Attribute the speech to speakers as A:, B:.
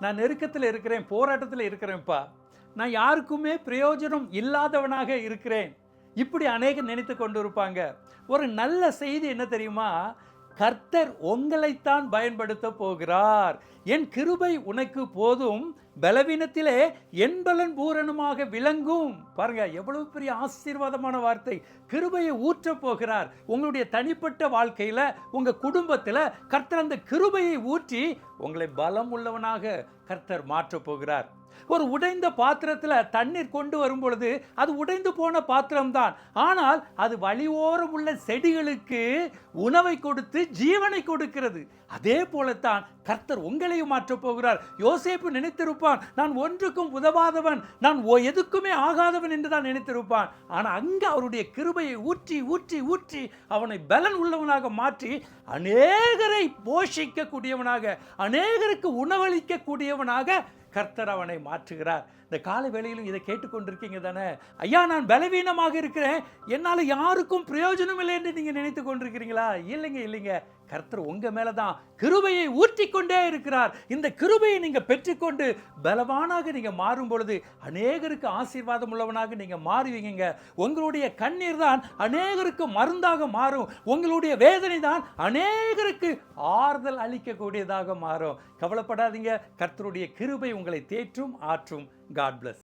A: நான் நெருக்கத்தில் இருக்கிறேன் போராட்டத்தில் இருக்கிறேன்ப்பா. நான் யாருக்குமே பிரயோஜனம் இல்லாதவனாக இருக்கிறேன். இப்படி அநேகம் நினைத்து கொண்டு இருப்பாங்க ஒரு நல்ல செய்தி என்ன தெரியுமா? கர்த்தர் உங்களைத்தான் பயன்படுத்த போகிறார். என் கிருபை உனக்கு போதும். பலவீனத்திலே என்பலன் பூரணமாக விளங்கும். பாருங்க எவ்வளவு பெரிய ஆசீர்வாதமான வார்த்தை. கிருபையை ஊற்ற போகிறார். உங்களுடைய தனிப்பட்ட வாழ்க்கையில உங்க குடும்பத்துல கர்த்தர் அந்த கிருபையை ஊற்றி உங்களை பலம் உள்ளவனாக கர்த்தர் மாற்றப் போகிறார். ஒரு உடைந்த பாத்திரத்துல தண்ணீர் கொண்டு வரும் பொழுது அது உடைந்து போன பாத்திரம்தான். ஆனால் அது வழியோரம் உள்ள செடிகளுக்கு உணவை கொடுத்து ஜீவனை கொடுக்கிறது. அதே போலத்தான் கர்த்தர் உங்களையும் மாற்றப் போகிறார். யோசேப்பு நினைத்திருப்பான் நான் ஒன்றுக்கும் உதவாதவன் நான் எதுக்குமே ஆகாதவன் என்று தான் நினைத்திருப்பான். ஆனால் அங்கே அவருடைய கிருபையை ஊற்றி ஊற்றி ஊற்றி அவனை பலன் உள்ளவனாக மாற்றி அநேகரை போஷிக்கக்கூடியவனாக அநேகருக்கு உணவளிக்கக்கூடியவனாக கர்த்தர் அவனை மாற்றுகிறார். இந்த கால வேளையிலும் இதை கேட்டுக்கொண்டிருக்கீங்க தானே? ஐயா நான் பலவீனமாக இருக்கிறேன். என்னால் யாருக்கும் பிரயோஜனம் இல்லை என்று நீங்கள் நினைத்து கொண்டிருக்கிறீங்களா? இல்லைங்க இல்லைங்க. கர்த்தர் உங்கள் மேலே தான் கிருபையை ஊற்றிக்கொண்டே இருக்கிறார். இந்த கிருபையை நீங்கள் பெற்றுக்கொண்டு பலவானாக நீங்கள் மாறும் பொழுது அநேகருக்கு ஆசீர்வாதம் உள்ளவனாக நீங்கள் மாறுவீங்க உங்களுடைய கண்ணீர் தான் அநேகருக்கு மருந்தாக மாறும். உங்களுடைய வேதனை தான் அநேகருக்கு ஆறுதல் அளிக்கக்கூடியதாக மாறும். கவலைப்படாதீங்க. கர்த்தருடைய கிருபை உங்களை தேற்றும் ஆற்றும். God plus